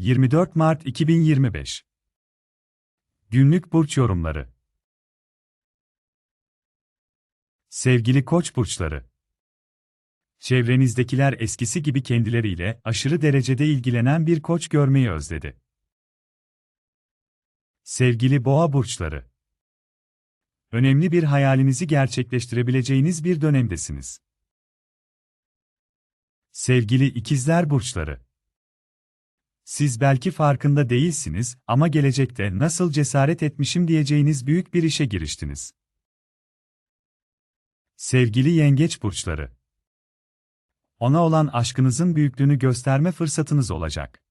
24 Mart 2025 Günlük burç yorumları. Sevgili Koç burçları. Çevrenizdekiler eskisi gibi kendileriyle aşırı derecede ilgilenen bir koç görmeyi özledi. Sevgili Boğa burçları. Önemli bir hayalinizi gerçekleştirebileceğiniz bir dönemdesiniz. Sevgili ikizler burçları. Siz belki farkında değilsiniz ama gelecekte nasıl cesaret etmişim diyeceğiniz büyük bir işe giriştiniz. Sevgili yengeç burçları. Ona olan aşkınızın büyüklüğünü gösterme fırsatınız olacak.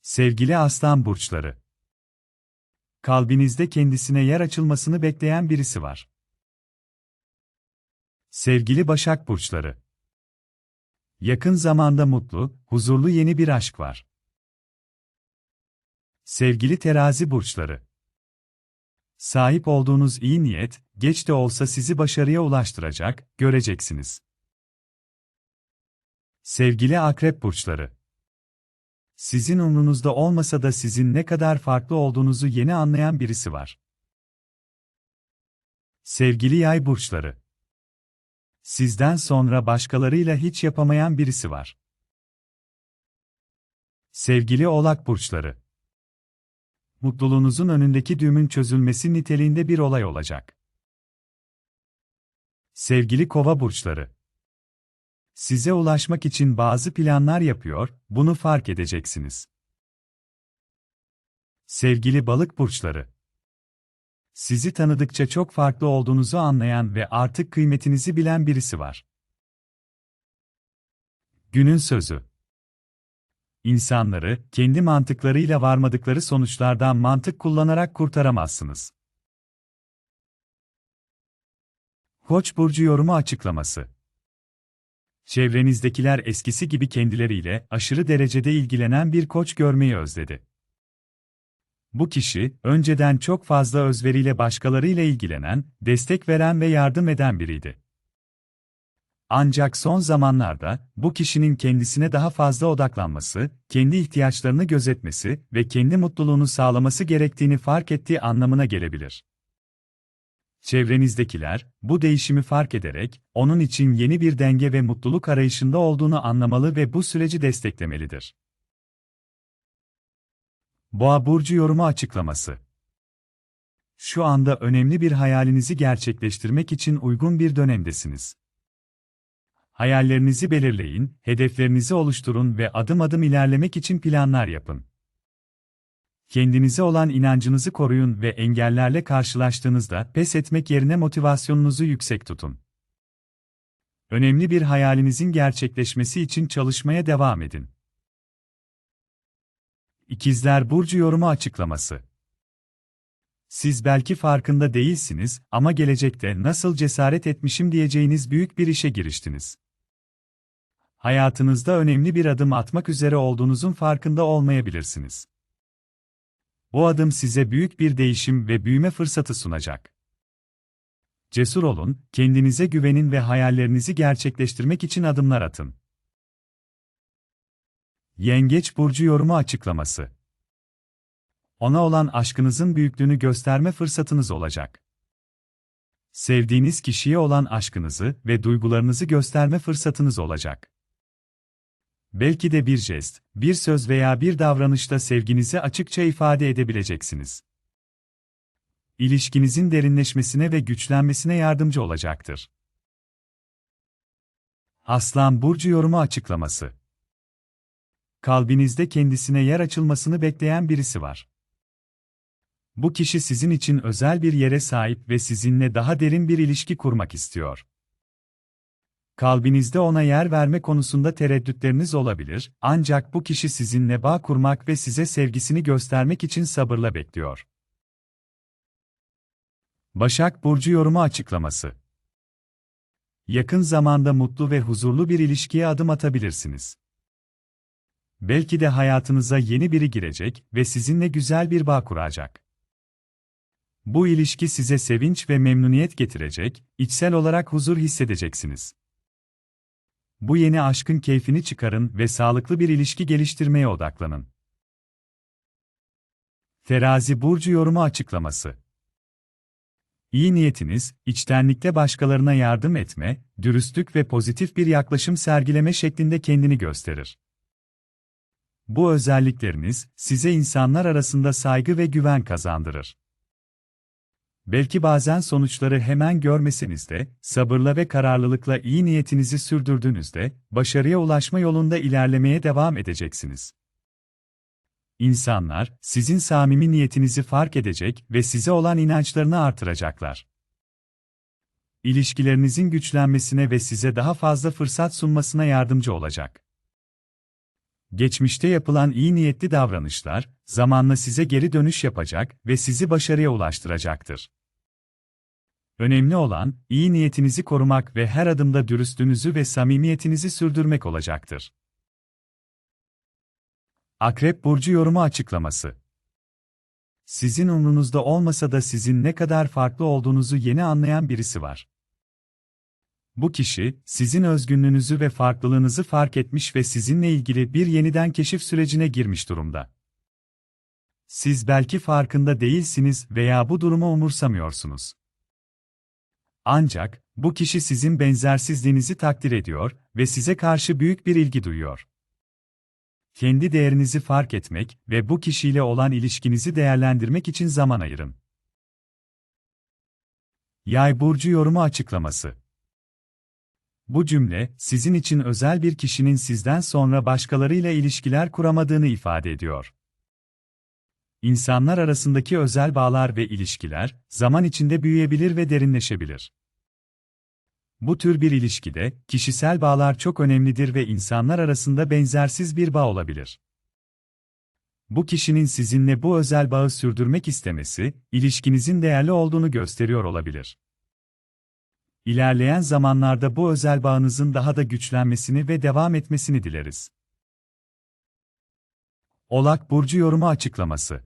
Sevgili aslan burçları. Kalbinizde kendisine yer açılmasını bekleyen birisi var. Sevgili Başak burçları. Yakın zamanda mutlu, huzurlu yeni bir aşk var. Sevgili terazi burçları. Sahip olduğunuz iyi niyet, geç de olsa sizi başarıya ulaştıracak, göreceksiniz. Sevgili akrep burçları. Sizin umrunuzda olmasa da sizin ne kadar farklı olduğunuzu yeni anlayan birisi var. Sevgili yay burçları. Sizden sonra başkalarıyla hiç yapamayan birisi var. Sevgili Oğlak burçları. Mutluluğunuzun önündeki düğümün çözülmesi niteliğinde bir olay olacak. Sevgili Kova burçları. Size ulaşmak için bazı planlar yapıyor, bunu fark edeceksiniz. Sevgili Balık burçları. Sizi tanıdıkça çok farklı olduğunuzu anlayan ve artık kıymetinizi bilen birisi var. Günün sözü. İnsanları kendi mantıklarıyla varmadıkları sonuçlardan mantık kullanarak kurtaramazsınız. Koç burcu yorumu açıklaması. Çevrenizdekiler eskisi gibi kendileriyle aşırı derecede ilgilenen bir koç görmeyi özledi. Bu kişi, önceden çok fazla özveriyle başkalarıyla ilgilenen, destek veren ve yardım eden biriydi. Ancak son zamanlarda, bu kişinin kendisine daha fazla odaklanması, kendi ihtiyaçlarını gözetmesi ve kendi mutluluğunu sağlaması gerektiğini fark ettiği anlamına gelebilir. Çevrenizdekiler, bu değişimi fark ederek, onun için yeni bir denge ve mutluluk arayışında olduğunu anlamalı ve bu süreci desteklemelidir. Boğa burcu yorumu açıklaması. Şu anda önemli bir hayalinizi gerçekleştirmek için uygun bir dönemdesiniz. Hayallerinizi belirleyin, hedeflerinizi oluşturun ve adım adım ilerlemek için planlar yapın. Kendinize olan inancınızı koruyun ve engellerle karşılaştığınızda pes etmek yerine motivasyonunuzu yüksek tutun. Önemli bir hayalinizin gerçekleşmesi için çalışmaya devam edin. İkizler Burcu yorumu açıklaması. Siz belki farkında değilsiniz ama gelecekte nasıl cesaret etmişim diyeceğiniz büyük bir işe giriştiniz. Hayatınızda önemli bir adım atmak üzere olduğunuzun farkında olmayabilirsiniz. Bu adım size büyük bir değişim ve büyüme fırsatı sunacak. Cesur olun, kendinize güvenin ve hayallerinizi gerçekleştirmek için adımlar atın. Yengeç burcu yorumu açıklaması. Ona olan aşkınızın büyüklüğünü gösterme fırsatınız olacak. Sevdiğiniz kişiye olan aşkınızı ve duygularınızı gösterme fırsatınız olacak. Belki de bir jest, bir söz veya bir davranışla sevginizi açıkça ifade edebileceksiniz. İlişkinizin derinleşmesine ve güçlenmesine yardımcı olacaktır. Aslan burcu yorumu açıklaması kalbinizde kendisine yer açılmasını bekleyen birisi var. Bu kişi sizin için özel bir yere sahip ve sizinle daha derin bir ilişki kurmak istiyor. Kalbinizde ona yer verme konusunda tereddütleriniz olabilir, ancak bu kişi sizinle bağ kurmak ve size sevgisini göstermek için sabırla bekliyor. Başak Burcu yorumu açıklaması Yakın zamanda mutlu ve huzurlu bir ilişkiye adım atabilirsiniz. Belki de hayatınıza yeni biri girecek ve sizinle güzel bir bağ kuracak. Bu ilişki size sevinç ve memnuniyet getirecek, içsel olarak huzur hissedeceksiniz. Bu yeni aşkın keyfini çıkarın ve sağlıklı bir ilişki geliştirmeye odaklanın. Terazi burcu yorumu açıklaması. İyi niyetiniz, içtenlikle başkalarına yardım etme, dürüstlük ve pozitif bir yaklaşım sergileme şeklinde kendini gösterir. Bu özellikleriniz size insanlar arasında saygı ve güven kazandırır. Belki bazen sonuçları hemen görmeseniz de, sabırla ve kararlılıkla iyi niyetinizi sürdürdüğünüzde, başarıya ulaşma yolunda ilerlemeye devam edeceksiniz. İnsanlar, sizin samimi niyetinizi fark edecek ve size olan inançlarını artıracaklar. İlişkilerinizin güçlenmesine ve size daha fazla fırsat sunmasına yardımcı olacak. Geçmişte yapılan iyi niyetli davranışlar, zamanla size geri dönüş yapacak ve sizi başarıya ulaştıracaktır. Önemli olan, iyi niyetinizi korumak ve her adımda dürüstlüğünüzü ve samimiyetinizi sürdürmek olacaktır. Akrep Burcu yorumu açıklaması Sizin umrunuzda olmasa da sizin ne kadar farklı olduğunuzu yeni anlayan birisi var. Bu kişi, sizin özgünlüğünüzü ve farklılığınızı fark etmiş ve sizinle ilgili bir yeniden keşif sürecine girmiş durumda. Siz belki farkında değilsiniz veya bu durumu umursamıyorsunuz. Ancak, bu kişi sizin benzersizliğinizi takdir ediyor ve size karşı büyük bir ilgi duyuyor. Kendi değerinizi fark etmek ve bu kişiyle olan ilişkinizi değerlendirmek için zaman ayırın. Yay burcu yorumu açıklaması bu cümle, sizin için özel bir kişinin sizden sonra başkalarıyla ilişkiler kuramadığını ifade ediyor. İnsanlar arasındaki özel bağlar ve ilişkiler, zaman içinde büyüyebilir ve derinleşebilir. Bu tür bir ilişkide, kişisel bağlar çok önemlidir ve insanlar arasında benzersiz bir bağ olabilir. Bu kişinin sizinle bu özel bağı sürdürmek istemesi, ilişkinizin değerli olduğunu gösteriyor olabilir. İlerleyen zamanlarda bu özel bağınızın daha da güçlenmesini ve devam etmesini dileriz. Olak Burcu yorumu açıklaması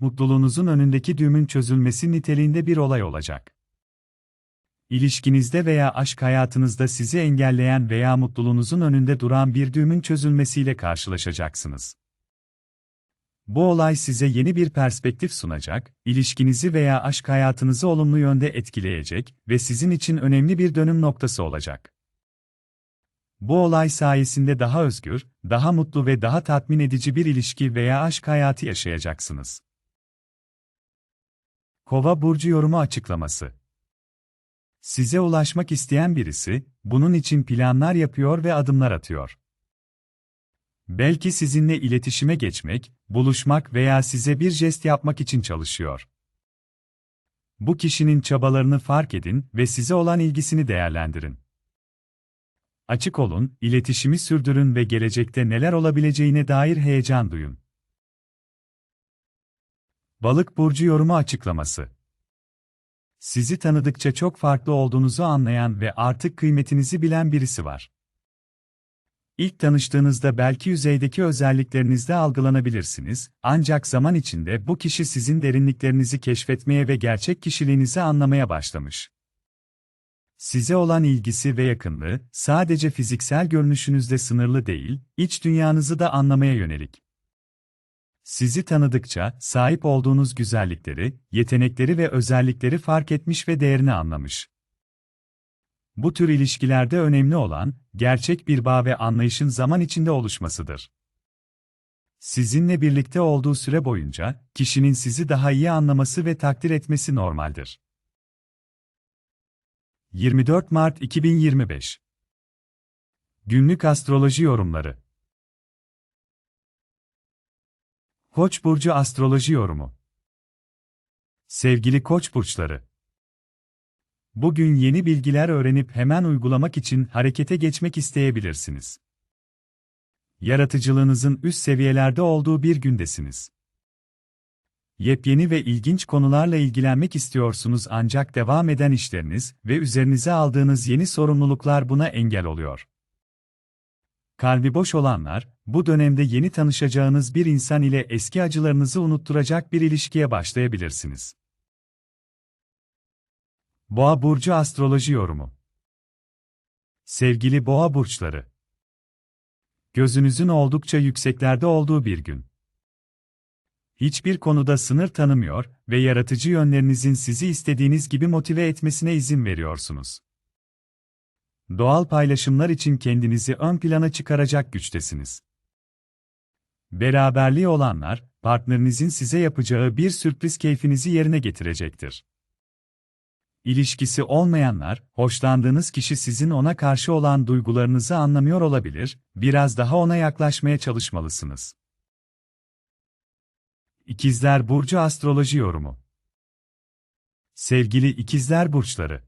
Mutluluğunuzun önündeki düğümün çözülmesi niteliğinde bir olay olacak. İlişkinizde veya aşk hayatınızda sizi engelleyen veya mutluluğunuzun önünde duran bir düğümün çözülmesiyle karşılaşacaksınız. Bu olay size yeni bir perspektif sunacak, ilişkinizi veya aşk hayatınızı olumlu yönde etkileyecek ve sizin için önemli bir dönüm noktası olacak. Bu olay sayesinde daha özgür, daha mutlu ve daha tatmin edici bir ilişki veya aşk hayatı yaşayacaksınız. Kova burcu yorumu açıklaması. Size ulaşmak isteyen birisi, bunun için planlar yapıyor ve adımlar atıyor. Belki sizinle iletişime geçmek, buluşmak veya size bir jest yapmak için çalışıyor. Bu kişinin çabalarını fark edin ve size olan ilgisini değerlendirin. Açık olun, iletişimi sürdürün ve gelecekte neler olabileceğine dair heyecan duyun. Balık burcu yorumu açıklaması. Sizi tanıdıkça çok farklı olduğunuzu anlayan ve artık kıymetinizi bilen birisi var. İlk tanıştığınızda belki yüzeydeki özelliklerinizde algılanabilirsiniz, ancak zaman içinde bu kişi sizin derinliklerinizi keşfetmeye ve gerçek kişiliğinizi anlamaya başlamış. Size olan ilgisi ve yakınlığı, sadece fiziksel görünüşünüzde sınırlı değil, iç dünyanızı da anlamaya yönelik. Sizi tanıdıkça, sahip olduğunuz güzellikleri, yetenekleri ve özellikleri fark etmiş ve değerini anlamış. Bu tür ilişkilerde önemli olan, gerçek bir bağ ve anlayışın zaman içinde oluşmasıdır. Sizinle birlikte olduğu süre boyunca, kişinin sizi daha iyi anlaması ve takdir etmesi normaldir. 24 Mart 2025 Günlük Astroloji Yorumları Koç burcu astroloji yorumu. Sevgili Koç burçları, Bugün yeni bilgiler öğrenip hemen uygulamak için harekete geçmek isteyebilirsiniz. Yaratıcılığınızın üst seviyelerde olduğu bir gündesiniz. Yepyeni ve ilginç konularla ilgilenmek istiyorsunuz ancak devam eden işleriniz ve üzerinize aldığınız yeni sorumluluklar buna engel oluyor. Kalbi boş olanlar, bu dönemde yeni tanışacağınız bir insan ile eski acılarınızı unutturacak bir ilişkiye başlayabilirsiniz. Boğa burcu astroloji yorumu. Sevgili boğa burçları. Gözünüzün oldukça yükseklerde olduğu bir gün. Hiçbir konuda sınır tanımıyor ve yaratıcı yönlerinizin sizi istediğiniz gibi motive etmesine izin veriyorsunuz. Doğal paylaşımlar için kendinizi ön plana çıkaracak güçtesiniz. Beraberliği olanlar, partnerinizin size yapacağı bir sürpriz keyfinizi yerine getirecektir. İlişkisi olmayanlar, hoşlandığınız kişi sizin ona karşı olan duygularınızı anlamıyor olabilir, biraz daha ona yaklaşmaya çalışmalısınız. İkizler Burcu Astroloji Yorumu Sevgili İkizler Burçları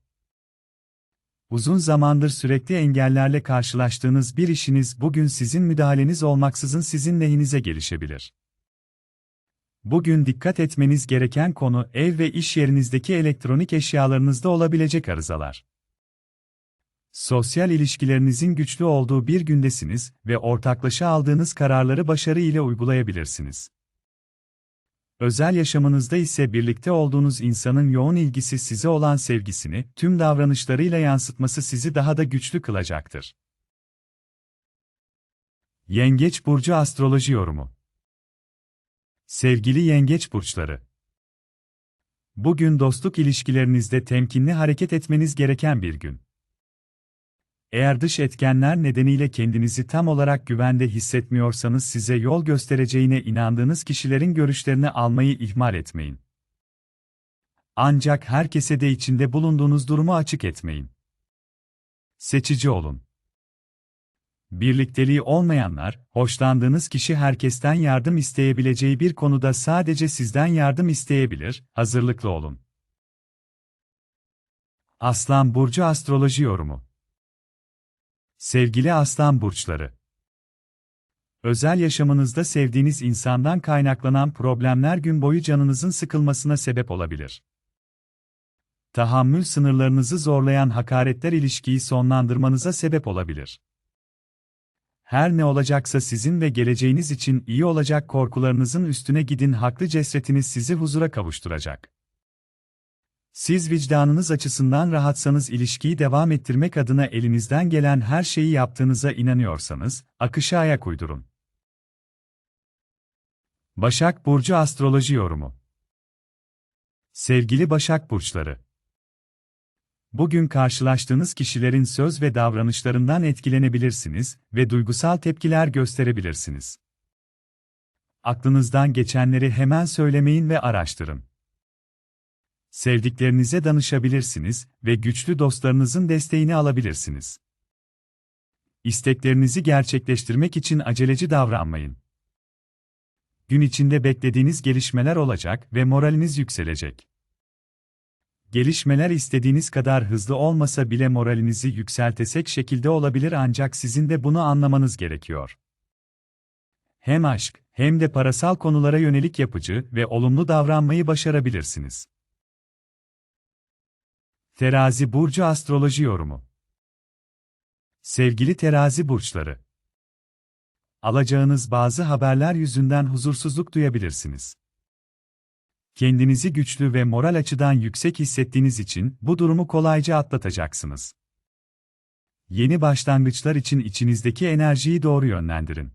Uzun zamandır sürekli engellerle karşılaştığınız bir işiniz bugün sizin müdahaleniz olmaksızın sizin lehinize gelişebilir. Bugün dikkat etmeniz gereken konu ev ve iş yerinizdeki elektronik eşyalarınızda olabilecek arızalar. Sosyal ilişkilerinizin güçlü olduğu bir gündesiniz ve ortaklaşa aldığınız kararları başarı ile uygulayabilirsiniz. Özel yaşamınızda ise birlikte olduğunuz insanın yoğun ilgisi size olan sevgisini tüm davranışlarıyla yansıtması sizi daha da güçlü kılacaktır. Yengeç burcu astroloji yorumu Sevgili yengeç burçları. Bugün dostluk ilişkilerinizde temkinli hareket etmeniz gereken bir gün. Eğer dış etkenler nedeniyle kendinizi tam olarak güvende hissetmiyorsanız size yol göstereceğine inandığınız kişilerin görüşlerini almayı ihmal etmeyin. Ancak herkese de içinde bulunduğunuz durumu açık etmeyin. Seçici olun. Birlikteliği olmayanlar, hoşlandığınız kişi herkesten yardım isteyebileceği bir konuda sadece sizden yardım isteyebilir, hazırlıklı olun. Aslan Burcu Astroloji Yorumu Sevgili Aslan Burçları Özel yaşamınızda sevdiğiniz insandan kaynaklanan problemler gün boyu canınızın sıkılmasına sebep olabilir. Tahammül sınırlarınızı zorlayan hakaretler ilişkiyi sonlandırmanıza sebep olabilir. Her ne olacaksa sizin ve geleceğiniz için iyi olacak korkularınızın üstüne gidin haklı cesretiniz sizi huzura kavuşturacak. Siz vicdanınız açısından rahatsanız ilişkiyi devam ettirmek adına elinizden gelen her şeyi yaptığınıza inanıyorsanız, akışa ayak uydurun. Başak Burcu Astroloji Yorumu Sevgili Başak Burçları Bugün karşılaştığınız kişilerin söz ve davranışlarından etkilenebilirsiniz ve duygusal tepkiler gösterebilirsiniz. Aklınızdan geçenleri hemen söylemeyin ve araştırın. Sevdiklerinize danışabilirsiniz ve güçlü dostlarınızın desteğini alabilirsiniz. İsteklerinizi gerçekleştirmek için aceleci davranmayın. Gün içinde beklediğiniz gelişmeler olacak ve moraliniz yükselecek. Gelişmeler istediğiniz kadar hızlı olmasa bile moralinizi yükseltesek şekilde olabilir ancak sizin de bunu anlamanız gerekiyor. Hem aşk, hem de parasal konulara yönelik yapıcı ve olumlu davranmayı başarabilirsiniz. Terazi Burcu Astroloji Yorumu Sevgili terazi burçları, alacağınız bazı haberler yüzünden huzursuzluk duyabilirsiniz. Kendinizi güçlü ve moral açıdan yüksek hissettiğiniz için bu durumu kolayca atlatacaksınız. Yeni başlangıçlar için içinizdeki enerjiyi doğru yönlendirin.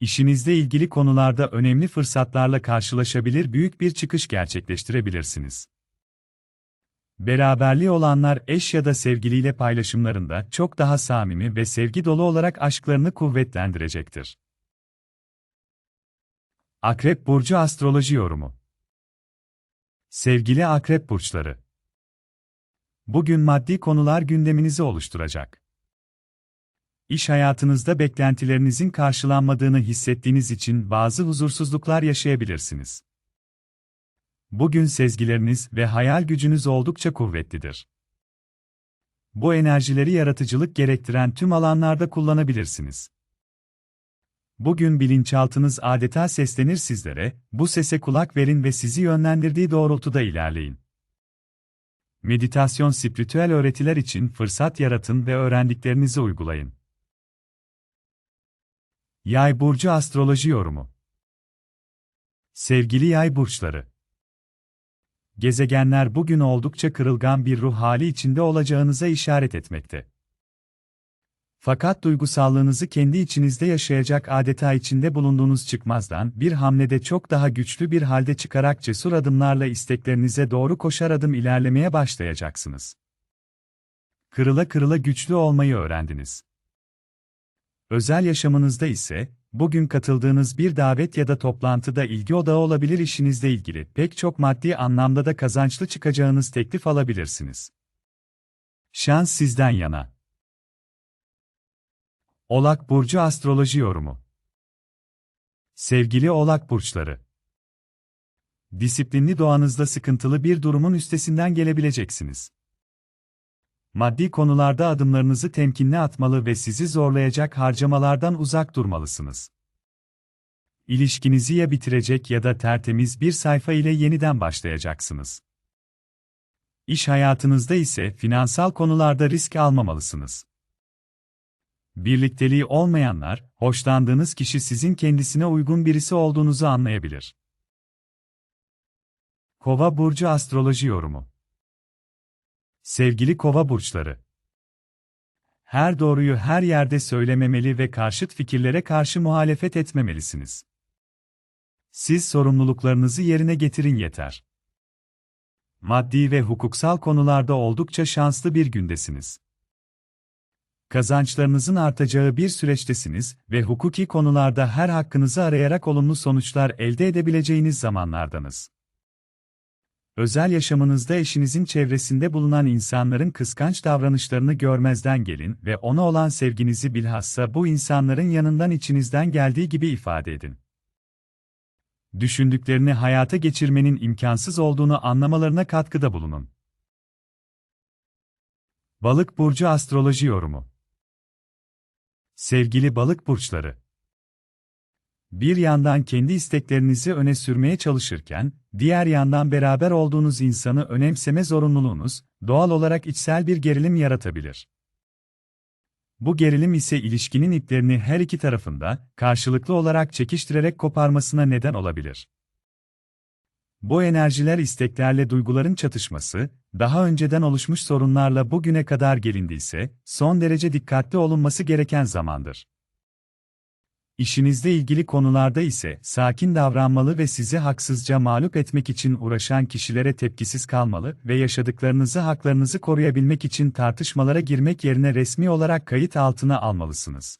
İşinizle ilgili konularda önemli fırsatlarla karşılaşabilir büyük bir çıkış gerçekleştirebilirsiniz. Beraberliği olanlar eş ya da sevgiliyle paylaşımlarında çok daha samimi ve sevgi dolu olarak aşklarını kuvvetlendirecektir. Akrep Burcu Astroloji Yorumu Sevgili Akrep Burçları Bugün maddi konular gündeminizi oluşturacak. İş hayatınızda beklentilerinizin karşılanmadığını hissettiğiniz için bazı huzursuzluklar yaşayabilirsiniz. Bugün sezgileriniz ve hayal gücünüz oldukça kuvvetlidir. Bu enerjileri yaratıcılık gerektiren tüm alanlarda kullanabilirsiniz. Bugün bilinçaltınız adeta seslenir sizlere, bu sese kulak verin ve sizi yönlendirdiği doğrultuda ilerleyin. Meditasyon spiritüel öğretiler için fırsat yaratın ve öğrendiklerinizi uygulayın. Yay burcu astroloji yorumu. Sevgili yay burçları. Gezegenler bugün oldukça kırılgan bir ruh hali içinde olacağınıza işaret etmekte. Fakat duygusallığınızı kendi içinizde yaşayacak adeta içinde bulunduğunuz çıkmazdan bir hamlede çok daha güçlü bir halde çıkarak cesur adımlarla isteklerinize doğru koşar adım ilerlemeye başlayacaksınız. Kırıla kırıla güçlü olmayı öğrendiniz. Özel yaşamınızda ise, bugün katıldığınız bir davet ya da toplantıda ilgi odağı olabilir işinizle ilgili pek çok maddi anlamda da kazançlı çıkacağınız teklif alabilirsiniz. Şans sizden yana. Oğlak Burcu Astroloji Yorumu Sevgili Oğlak Burçları Disiplinli doğanızda sıkıntılı bir durumun üstesinden gelebileceksiniz. Maddi konularda adımlarınızı temkinli atmalı ve sizi zorlayacak harcamalardan uzak durmalısınız. İlişkinizi ya bitirecek ya da tertemiz bir sayfa ile yeniden başlayacaksınız. İş hayatınızda ise finansal konularda risk almamalısınız. Birlikteliği olmayanlar, hoşlandığınız kişi sizin kendisine uygun birisi olduğunuzu anlayabilir. Kova burcu astroloji yorumu. Sevgili Kova burçları. Her doğruyu her yerde söylememeli ve karşıt fikirlere karşı muhalefet etmemelisiniz. Siz sorumluluklarınızı yerine getirin yeter. Maddi ve hukuksal konularda oldukça şanslı bir gündesiniz kazançlarınızın artacağı bir süreçtesiniz ve hukuki konularda her hakkınızı arayarak olumlu sonuçlar elde edebileceğiniz zamanlardanız. Özel yaşamınızda eşinizin çevresinde bulunan insanların kıskanç davranışlarını görmezden gelin ve ona olan sevginizi bilhassa bu insanların yanından içinizden geldiği gibi ifade edin. Düşündüklerini hayata geçirmenin imkansız olduğunu anlamalarına katkıda bulunun. Balık burcu astroloji yorumu Sevgili balık burçları. Bir yandan kendi isteklerinizi öne sürmeye çalışırken, diğer yandan beraber olduğunuz insanı önemseme zorunluluğunuz, doğal olarak içsel bir gerilim yaratabilir. Bu gerilim ise ilişkinin iplerini her iki tarafında, karşılıklı olarak çekiştirerek koparmasına neden olabilir. Bu enerjiler isteklerle duyguların çatışması, daha önceden oluşmuş sorunlarla bugüne kadar gelindiyse, son derece dikkatli olunması gereken zamandır. İşinizle ilgili konularda ise sakin davranmalı ve sizi haksızca mağlup etmek için uğraşan kişilere tepkisiz kalmalı ve yaşadıklarınızı haklarınızı koruyabilmek için tartışmalara girmek yerine resmi olarak kayıt altına almalısınız.